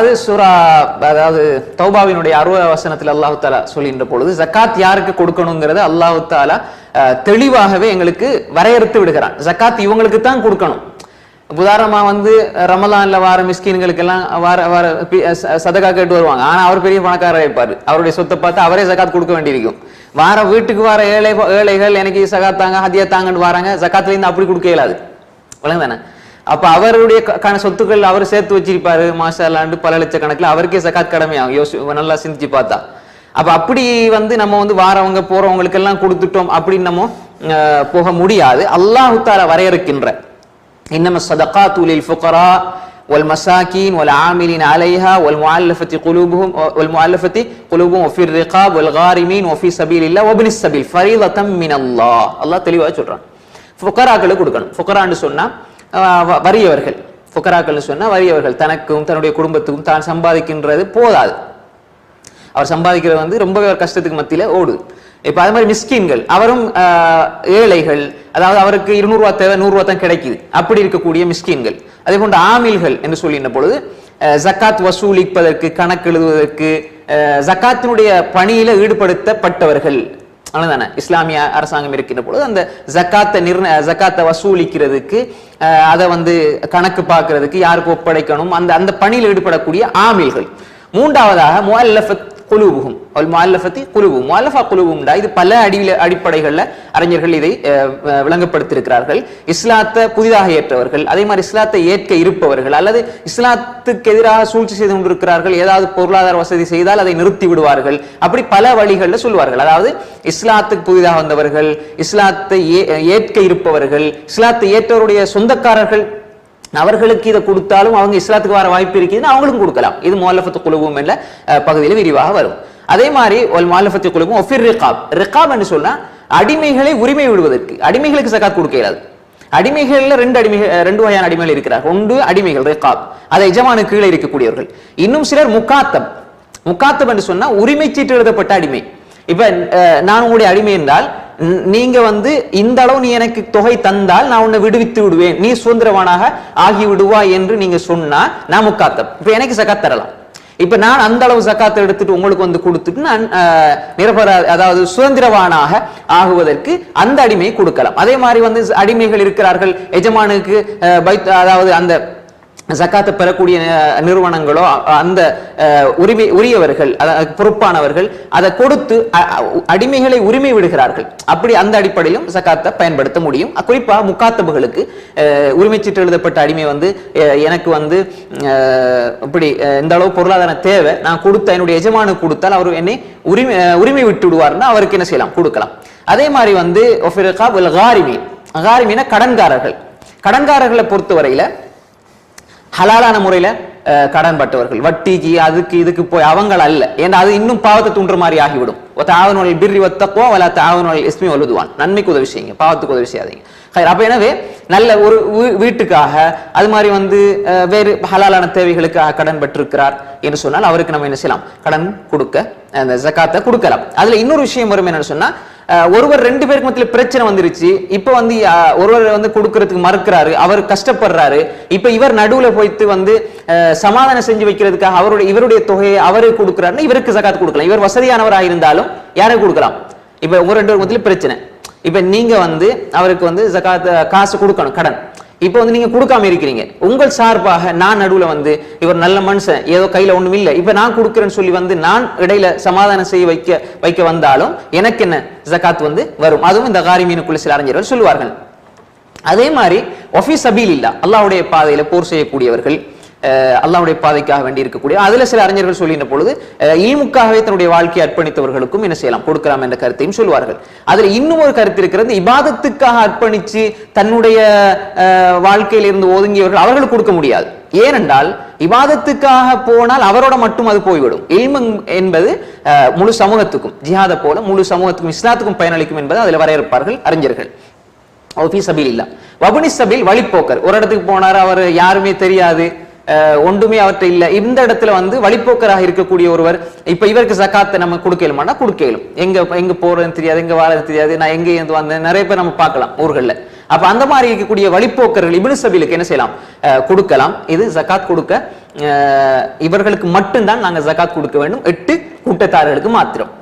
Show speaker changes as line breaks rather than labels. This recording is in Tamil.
அது சூரா அதாவது தௌபாவினுடைய அருவ வசனத்தில் அல்லாஹு தாலா சொல்கின்ற பொழுது ஜக்காத் யாருக்கு கொடுக்கணுங்கிறத அல்லாஹு தாலா தெளிவாகவே எங்களுக்கு வரையறுத்து விடுகிறான். ஜக்காத் இவங்களுக்கு தான் கொடுக்கணும். உதாரணமா வந்து ரமலான்ல வார மிஸ்கின்களுக்கு எல்லாம் வார வார சதகா கேட்டு வருவாங்க. ஆனா அவர் பெரிய பணக்காரர் இருப்பாரு. அவருடைய சொத்தை பார்த்து அவரே ஜக்காத் கொடுக்க வேண்டியிருக்கும். வார வீட்டுக்கு வர ஏழை ஏழைகள் எனக்கு சகாத் தாங்க ஹதியா தாங்கன்னு வராங்க. ஜக்காத்துல இருந்து அப்படி கொடுக்க இயலாது. விளங்குதானே அப்ப அவருடைய க- கண சொத்துக்கள் அவர் சேர்த்து வச்சிருப்பாரு மாஷாலாண்டு பல லட்சக்கணக்கில் அவருக்கே சகாத் கடமையாகும் யோசி நல்லா சிந்திச்சு பார்த்தா அப்ப அப்படி வந்து நம்ம வந்து வாரவங்க போறவங்களுக்கு எல்லாம் கொடுத்துட்டோம் அப்படின்னு நம்ம அஹ், போக முடியாது அல்லாஹு தாலா வரையறுக்கின்ற இன்னம சதகாத்து லில் ஃபுகரா والمساكين والعاملين عليها والمؤلفة قلوبهم والمؤلفة قلوبهم وفي الرقاب والغارمين وفي سبيل الله وابن السبيل فريضة من الله الله தெளிவா சொல்றான் ஃபுகராக்களுக்கு கொடுக்கணும் ஃபுகரான்னு சொன்னா அஹ், வ- வறியவர்கள். ஃபுகராக்கள்னு சொன்னா வறியவர்கள். தனக்கும் தன்னுடைய குடும்பத்துக்கும் தான் சம்பாதிக்கின்றது போதாது. அவர் சம்பாதிக்கிறது வந்து ரொம்பவே கஷ்டத்துக்கு மத்தியில ஓடு இப்போ அது மாதிரி மிஸ்கின்கள் அவரும் ஆஹ், ஏழைகள் அதாவது அவருக்கு இருநூறு ரூபா தேவை நூறு ரூபா தான் கிடைக்குது. அப்படி இருக்கக்கூடிய மிஸ்கின்கள். அதே போன்ற ஆமில்கள் என்று சொல்லின பொழுது ஜக்காத் வசூலிப்பதற்கு கணக்கு எழுதுவதற்கு ஜக்காத்தினுடைய பணியில ஈடுபடுத்தப்பட்டவர்கள். அவ்வளோதானே இஸ்லாமிய அரசாங்கம் இருக்கின்ற பொழுது அந்த ஜக்காத்தை நிர்ணய ஜக்காத்தை வசூலிக்கிறதுக்கு அதை வந்து கணக்கு பார்க்கறதுக்கு யாருக்கு ஒப்படைக்கணும் அந்த அந்த பணியில் ஈடுபடக்கூடிய ஆமில்கள். மூன்றாவதாக முவல்லஃபத் குழுவுகும் அவள் மாலஃபத்தி குழுவும் மாலஃபா குழுவும் இது பல அடியில அடிப்படைகள்ல அறிஞர்கள் இதை விளங்கப்படுத்தியிருக்கிறார்கள் இஸ்லாத்தை புதிதாக ஏற்றவர்கள் அதே மாதிரி இஸ்லாத்தை ஏற்க இருப்பவர்கள் அல்லது இஸ்லாத்துக்கு எதிராக சூழ்ச்சி செய்து கொண்டிருக்கிறார்கள் ஏதாவது பொருளாதார வசதி செய்தால் அதை நிறுத்தி விடுவார்கள் அப்படி பல வழிகளில் சொல்வார்கள். அதாவது இஸ்லாத்துக்கு புதிதாக வந்தவர்கள் இஸ்லாத்தை ஏ- ஏற்க இருப்பவர்கள் இஸ்லாத்தை ஏற்றவருடைய சொந்தக்காரர்கள் அவர்களுக்கு இதை கொடுத்தாலும் அவங்க இஸ்லாத்துக்கு வர வாய்ப்பு இருக்குதுன்னு அவங்களுக்கும் கொடுக்கலாம். இது முல்லஃபத்து குழுவும் என்ற பகுதியில் விரிவாக வரும். அதே மாதிரி ஒரு மாலஃபத்து குழுவும் ஒஃபிர் ரிகாப். ரிகாப் என்று சொன்னா அடிமைகளை உரிமை விடுவதற்கு அடிமைகளுக்கு சகாத் கொடுக்க இயலாது. அடிமைகள்ல ரெண்டு அடிமைகள் ரெண்டு வகையான அடிமைகள் இருக்கிறார். ஒன்று அடிமைகள் ரிகாப். அதை எஜமான கீழே இருக்கக்கூடியவர்கள். இன்னும் சிலர் முக்காத்தம் முக்காத்தம் என்று சொன்னா உரிமை சீட்டு எழுதப்பட்ட அடிமை. இப்ப அஹ், நான் உங்களுடைய அடிமை என்றால் நீங்க வந்து இந்த அளவு நீ எனக்கு தொகை தந்தால் நான் உன்னை விடுவித்து விடுவேன். நீ சுதந்திரவானாக ஆகி விடுவாய் என்று நீங்க சொன்னா நான் முக்காத்தம் இப்ப எனக்கு சக்காத் தரலாம். இப்ப நான் அந்த அளவு சக்காத்தை எடுத்துட்டு உங்களுக்கு வந்து கொடுத்துட்டு நான் நிரபர அதாவது சுதந்திரவானாக ஆகுவதற்கு அந்த அடிமையை கொடுக்கலாம். அதே மாதிரி வந்து அடிமைகள் இருக்கிறார்கள். எஜமானுக்கு பைத் அதாவது அந்த ஜக்காத்தை பெறக்கூடிய நிறுவனங்களோ அந்த உரிமை உரியவர்கள் அதாவது பொறுப்பானவர்கள் அதை கொடுத்து அ- அடிமைகளை உரிமை விடுகிறார்கள். அப்படி அந்த அடிப்படையிலும் ஜக்காத்தை பயன்படுத்த முடியும். குறிப்பாக முக்காத்தபுகளுக்கு உரிமை சீட்டு எழுதப்பட்ட அடிமை வந்து எனக்கு வந்து இப்படி இந்த அளவு பொருளாதார தேவை. நான் கொடுத்த என்னுடைய எஜமானுக்கு கொடுத்தால் அவர் என்னை உரிமை உரிமை விட்டு விடுவார்னா அவருக்கு என்ன செய்யலாம்? கொடுக்கலாம். அதே மாதிரி வந்து ஒஃபிரகா வல் காரிமீன் கடன்காரர்கள். கடன்காரர்களை பொறுத்தவரையில் ஹலாலான முறையில கடன்பட்டவர்கள். கடன் பட்டவர்கள் வட்டிக்கு அதுக்கு இதுக்கு போய் அவங்கள் அல்ல. ஏன்னா அது இன்னும் பாவத்தை தூண்டுற மாதிரி ஆகிவிடும். தாவனோல் பிர்ரி வத்தப்போ வல தாவனோல் இஸ்மி வலுதுவான். நன்மைக்கு உதவி செய்யுங்க. பாவத்துக்கு உதவி செய்யாதீங்க. ஹைர், அப்ப எனவே நல்ல ஒரு வீ- வீட்டுக்காக அது மாதிரி வந்து வேறு ஹலாலான தேவைகளுக்காக கடன் பெற்றிருக்கிறார் என்று சொன்னால் அவருக்கு நம்ம என்ன செய்யலாம்? கடன் கொடுக்க அந்த ஜக்காத்தை கொடுக்கலாம். அதுல இன்னொரு விஷயம் வரும் என்னன்னு சொன்னா ஒருவர் ரெண்டு பேருக்கு மத்தியில் பிரச்சனை வந்துருச்சு. இப்போ வந்து ஒருவர் வந்து கொடுக்கறதுக்கு மறுக்கிறாரு. அவர் கஷ்டப்படுறாரு. இப்போ இவர் நடுவில் போய்த்து வந்து சமாதானம் செஞ்சு வைக்கிறதுக்காக அவருடைய இவருடைய தொகையை அவரே கொடுக்குறாருன்னு இவருக்கு ஜகாத் கொடுக்கலாம். இவர் வசதியானவராக இருந்தாலும் யாருக்கு கொடுக்கலாம். இப்போ ஒரு ரெண்டு பேருக்கு மத்தியில் பிரச்சனை. இப்போ நீங்கள் வந்து அவருக்கு வந்து ஜகாத் காசு கொடுக்கணும் கடன். இப்போ வந்து நீங்கள் கொடுக்காம இருக்கிறீங்க. உங்கள் சார்பாக நான் நடுவில் வந்து இவர் நல்ல மனுஷன் ஏதோ கையில் ஒன்றும் இல்லை. இப்போ நான் கொடுக்குறேன்னு சொல்லி வந்து நான் இடையில சமாதானம் செய்ய வைக்க வைக்க வந்தாலும் எனக்கு என்ன? ஜகாத் வந்து வரும். அதுவும் இந்த காரிமீனுக்குள்ள சில அறிஞர்கள் சொல்லுவார்கள். அதே மாதிரி ஒஃபீஸ் அபீல் இல்லா அல்லாவுடைய பாதையில் போர் செய்யக்கூடியவர்கள் அல்லாவுடைய பாதைக்காக வேண்டி இருக்கக்கூடிய அதுல சில அறிஞர்கள் சொல்லின பொழுது இல்முக்காகவே தன்னுடைய வாழ்க்கையை அர்ப்பணித்தவர்களுக்கும் என்ன செய்யலாம் கொடுக்கலாம் என்ற கருத்தையும் சொல்வார்கள் அதுல இன்னும் ஒரு கருத்து இருக்கிறது இபாதத்துக்காக அர்ப்பணிச்சு தன்னுடைய வாழ்க்கையிலிருந்து வாழ்க்கையில இருந்து ஒதுங்கியவர்கள் அவர்களுக்கு கொடுக்க முடியாது. ஏனென்றால் இவாதத்துக்காக போனால் அவரோட மட்டும் அது போய்விடும். இல்மு என்பது முழு சமூகத்துக்கும் ஜிஹாத போல முழு சமூகத்துக்கும் இஸ்லாத்துக்கும் பயனளிக்கும் என்பது அதில் வரையறுப்பார்கள் அறிஞர்கள். ஃபீ சபில் இல்லா வபுனி சபில் வழிப்போக்கர். ஒரு இடத்துக்கு போனார் அவர் யாருமே தெரியாது. ஒன்றுமே அவற்றை இல்லை. இந்த இடத்துல வந்து வழிப்போக்கராக இருக்கக்கூடிய ஒருவர் இப்ப இவருக்கு சக்காத்தை நம்ம கொடுக்கலுமானா கொடுக்கலும் எங்க எங்க போறதுன்னு தெரியாது எங்க வாரது தெரியாது நான் எங்க இருந்து வந்தேன் நிறைய பேர் நம்ம பார்க்கலாம் ஊர்களில். அப்ப அந்த மாதிரி இருக்கக்கூடிய வழிப்போக்கர்கள் இப்னு சபீலுக்கு என்ன செய்யலாம்? கொடுக்கலாம். இது ஜகாத் கொடுக்க இவர்களுக்கு மட்டும்தான் நாங்கள் ஜகாத் கொடுக்க வேண்டும். எட்டு கூட்டத்தார்களுக்கு மாத்திரம்.